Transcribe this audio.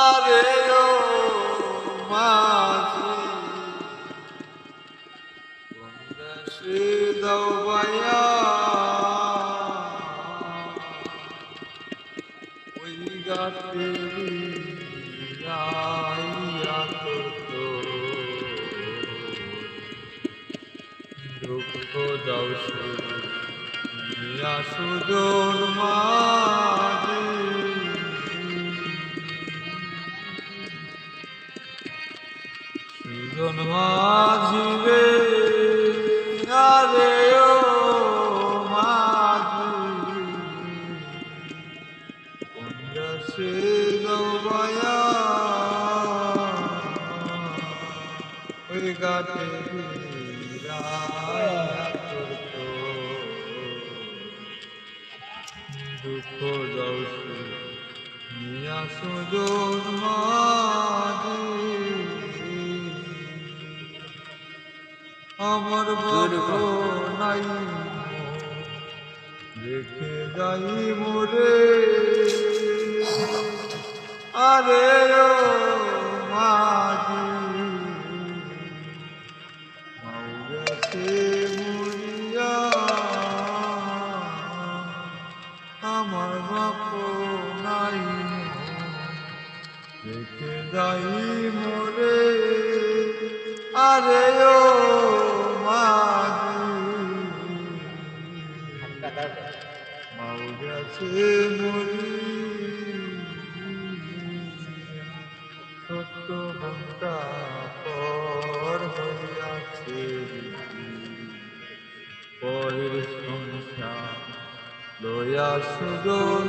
আরে ও মাঝি দেশে দাও বাইয়া ওই গাতে দাও নিয়া সুদূর মাঝে। সুজন মাঝি রে আরে ও মাঝি। কোন দেশে দৌড়ায়া ওই গাতে রায়া দুঃখ নিয়া সুজন আমার নাই রেখে যাই মোরে। আরে আমার বাপ নাই। রেখে যাই মোরে আরে ও মাউরাতে মরি। লয়া সুজন